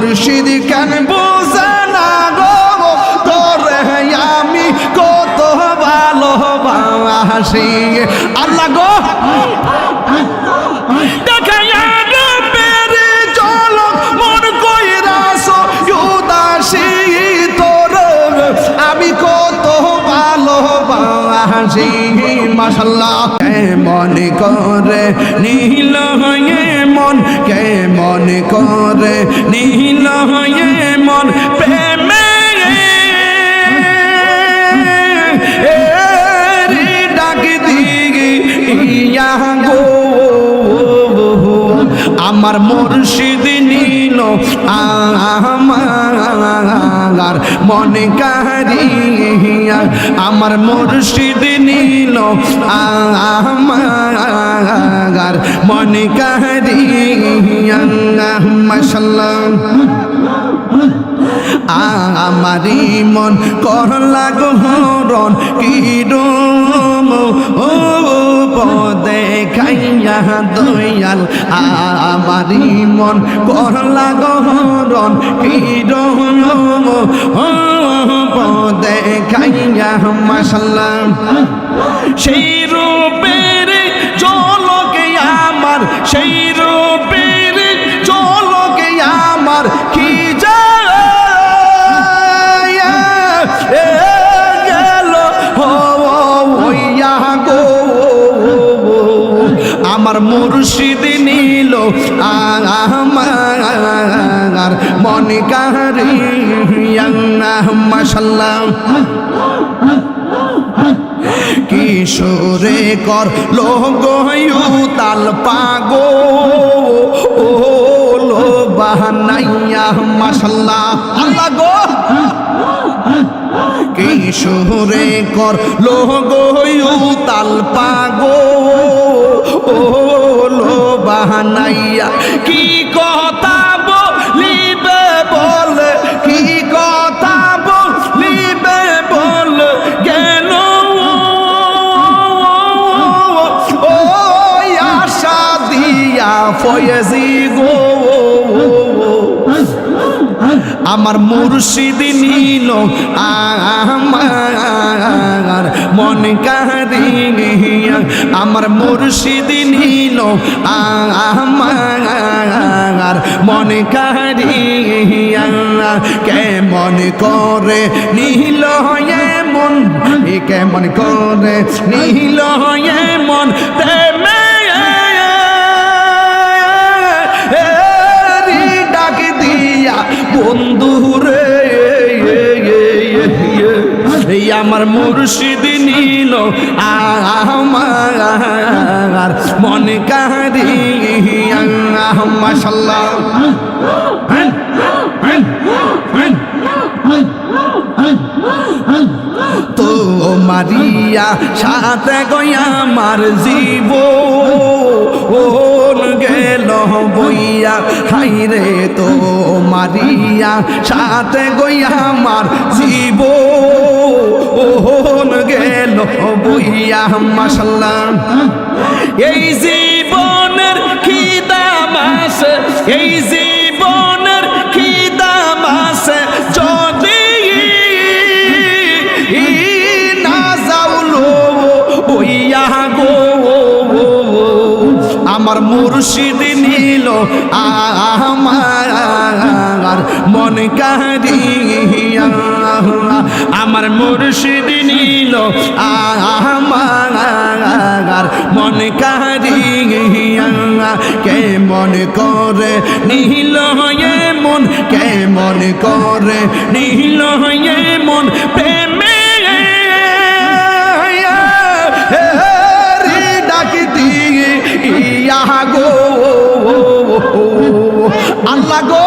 মুর্শিদ কেন বোঝে না গো? তোরে আমি কত ভালোবাসি। আল্লাহ গো মাসাল্লাহ কেমন করে নীল হয়ে মন, কেমন করে নীল হয়ে মন, প্রেমে ডাক দিগি, ইয়া গো। আমার মুর্শিদ নীল আমার মনে কাহিয়া আমার মুর্শিদ নীল আমার মনে কাহিয়া মাশাল্লাহ আমারি মন করলা গহরণ কিরম। ও পদে খাইয়া দয়াল, আমারি মন করলা গহরণ কিরম। ও পদে খাইয়া মাসাল্লাহ সেই রূপের জলকে আমার, সেই রূপের আমার মুর্শিদ নীল আমার মনে মাসাল্লাহ কিশোরে কর লোক তাল পাগো, ও লো বাহানাইয়া আল্লাহ গো! কিশোরে কর লোক তাল পাগো বাহানাইয়া কি কথা আমার মুর্শিদ নীল, আমার মন কারিয়া আমার মুর্শিদ নীল, আমার মন কারিয়া কেমন করে নীল মন কেমন করে নীল মন প্রেমে বন্ধু রে এই আমার মুর্শিদ নীল, আমার মনে কারিয়া মাশাল্লাহ। তো মারিয়া সাথে গয়া আমার জীব ওন গেল বইয়া, হাইরে তো মারিয়া, সাথে গইয়া আমার জীব। ওহন গেল বইয়া মাসাল্লাম এই জীবনের কি দাম আছে এই জীবনের আমার মুর্শিদ নীল, আমার মন কারিয়া আমার মুর্শিদ নীল, আমার মন কারিয়া কে মন করে নীল হয়ে মন কে মন করে নীল হয়ে মন প্রেমে আল্লাহ গো।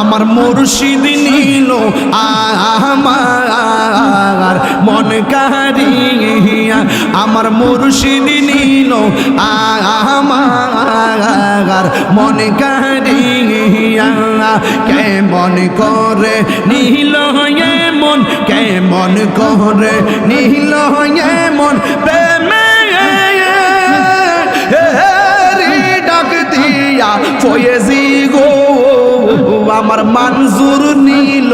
আমার মুর্শিদ নীল, আমার মন কারিয়া আমার মুর্শিদ নীল, আমার মন কারিয়া কেমন করে নীল মন কেমন করে নীল মন প্রেমে দিয়া ফয়েজি গো আমার মানজুর নিল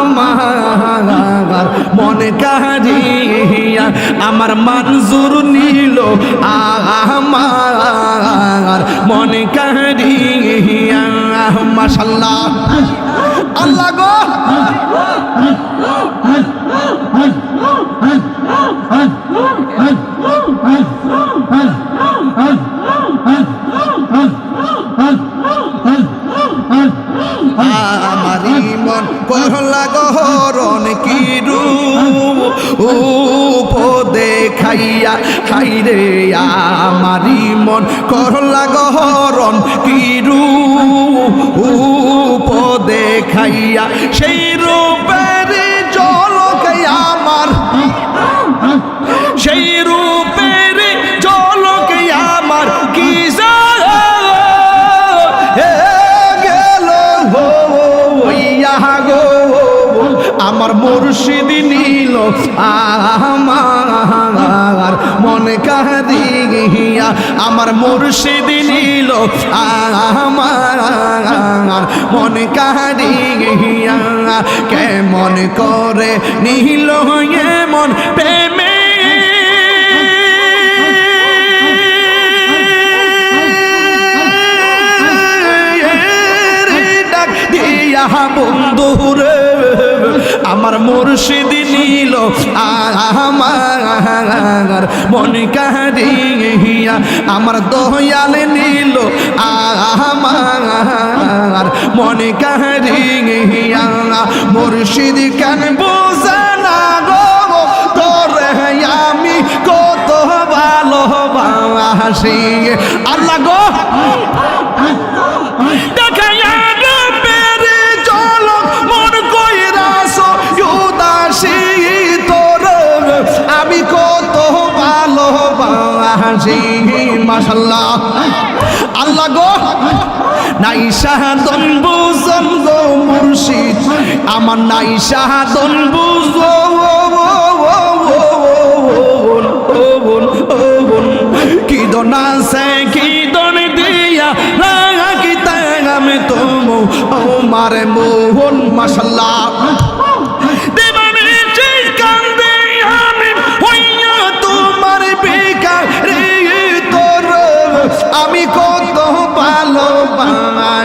আমার মনে কারিয়া আমার মানজুর নিল আমার মনে কারিয়া মাশাল্লাহ। আমারি মন করলা গহরণ কি রূপ? দেখাইয়া খাইরে আমারি মন করলা গহরণ কি রূপ? দেখাইয়া সেই রূপের গো, আমার মুর্শিদ নীল আমার মনে কাহিয়া আমার মুর্শিদ নীল আমার মনে কাহিয়া কেমন করে নীল এমন প্রেমে দিয়া বন্ধুরে আমার মুর্শিদ নিল আমার মন কাহিয়া আমার দয়াল নিল আমার মন কাহিয়া মুর্শিদ কেন বোঝে না গো? তোরে আমি কত ভালোবাসি। আল্লাহ গো মাশাল্লাহ আল্লাহ গো। নাই শাহাদন বুঝন গো মুর্শিদ। আমার কি সে কি দন দিয়া লাগি আমি তোম, ও মারে মোহন মাশাল্লাহ